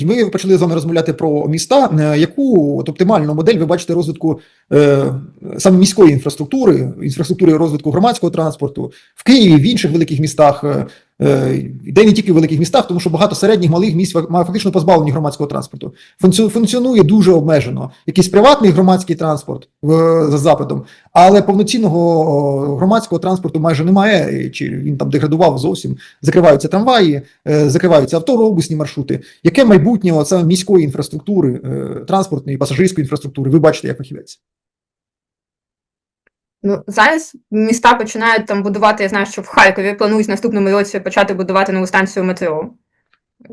скажіть, ми почали з вами розмовляти про міста. Е, Яку от, оптимальну модель ви бачите розвитку е, саме міської інфраструктури, інфраструктури розвитку громадського транспорту в Києві, в інших великих містах, е, де не тільки в великих містах, тому що багато середніх малих міст фак- фактично позбавлені громадського транспорту. Функціонує дуже обмежено. Якийсь приватний громадський транспорт за запитом, але повноцінного громадського транспорту майже немає, чи він там деградував зовсім. Закриваються трамваї, е, закриваються автобусні маршрути. Яке майбутнє саме міської інфраструктури, е, транспортної, пасажирської інфраструктури, ви бачите як фахівець? Ну, зараз міста починають там будувати, я знаю, що в Харкові планують в наступному році почати будувати нову станцію метро.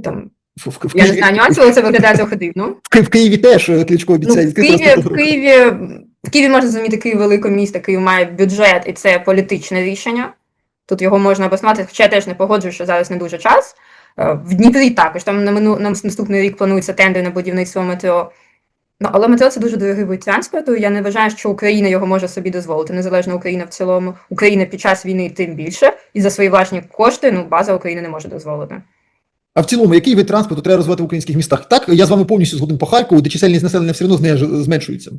Там, В, в, в, я не знаю нюансів, але це виглядає трохи дивно. в, в Києві теж Кличко Ну, в Києві, в. Києві, в Києві можна зрозуміти Київ велике місто, Київ має бюджет, і це політичне рішення. Тут його можна обоснувати, хоча я теж не погоджую, що зараз не дуже час. Е, В Дніпрі також там на, мину, на наступний рік планується тендер на будівництво метро. Ну, але метро це дуже дорогий вид транспорту. Я не вважаю, що Україна його може собі дозволити. Незалежно Україна в цілому. Україна під час війни тим більше, і за свої власні кошти ну, база України не може дозволити. А в цілому, який вид транспорту треба розвивати в українських містах? Так, я з вами повністю згоден по Харкову, де чисельність населення все одно зменшується.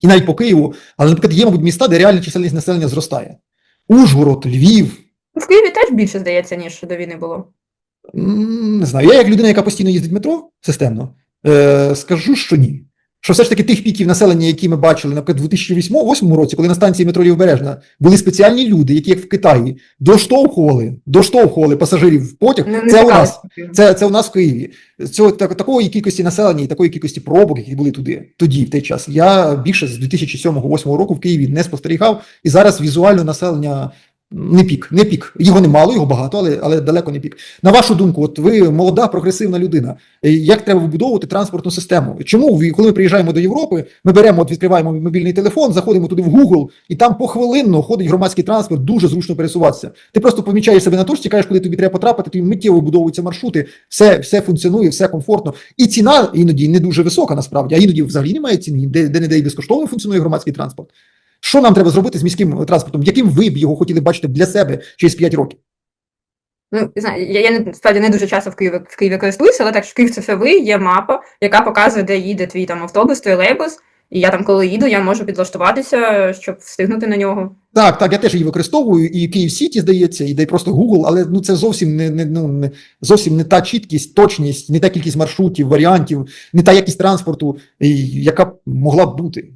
І навіть по Києву, але, наприклад, є, мабуть, міста, де реальна чисельність населення зростає. Ужгород, Львів. Ну, В Києві теж більше здається, ніж до війни було. Не знаю, я як людина, яка постійно їздить в метро системно, е, скажу, що ні. Що все ж таки тих піків населення, які ми бачили, наприклад, у 2008 році, коли на станції метро Лівобережна були спеціальні люди, які як в Китаї доштовхували, доштовхували пасажирів в потяг. Не, не це у нас. Це, це у нас в Києві. Цього так, такої кількості населення і такої кількості пробок, які були туди тоді, в той час. Я більше з 2007-2008 року в Києві не спостерігав, і зараз візуально населення не пік, не пік. Його немало, його багато, але, але далеко не пік. На вашу думку, от ви молода, прогресивна людина. е, Як треба вибудовувати транспортну систему? Чому коли ми приїжджаємо до Європи, ми беремо, от відкриваємо мобільний телефон, заходимо туди в Google, і там похвилинно ходить громадський транспорт, дуже зручно пересуватися. Ти просто помічаєш себе на точці, кажеш, куди тобі треба потрапити, тобі миттєво вибудовуються маршрути, все, все функціонує, все комфортно. І ціна іноді не дуже висока, насправді, а іноді взагалі немає ціни, де, де не де і безкоштовно функціонує громадський транспорт. Що нам треба зробити з міським транспортом? Яким ви б його хотіли бачити для себе через 5 років? Ну, не знаю, я, я не- справді не дуже часто в Києві, в Києві користуюся, але так що Київ цифровий, є мапа, яка показує, де їде твій там автобус, тролейбус. І я там, коли їду, я можу підлаштуватися, щоб встигнути на нього. Так, так, я теж її використовую, і Київ Сіті, здається, і де просто Google, але ну це зовсім не, не, ну, не зовсім не та чіткість, точність, не та кількість маршрутів, варіантів, не та якість транспорту, яка б могла б бути.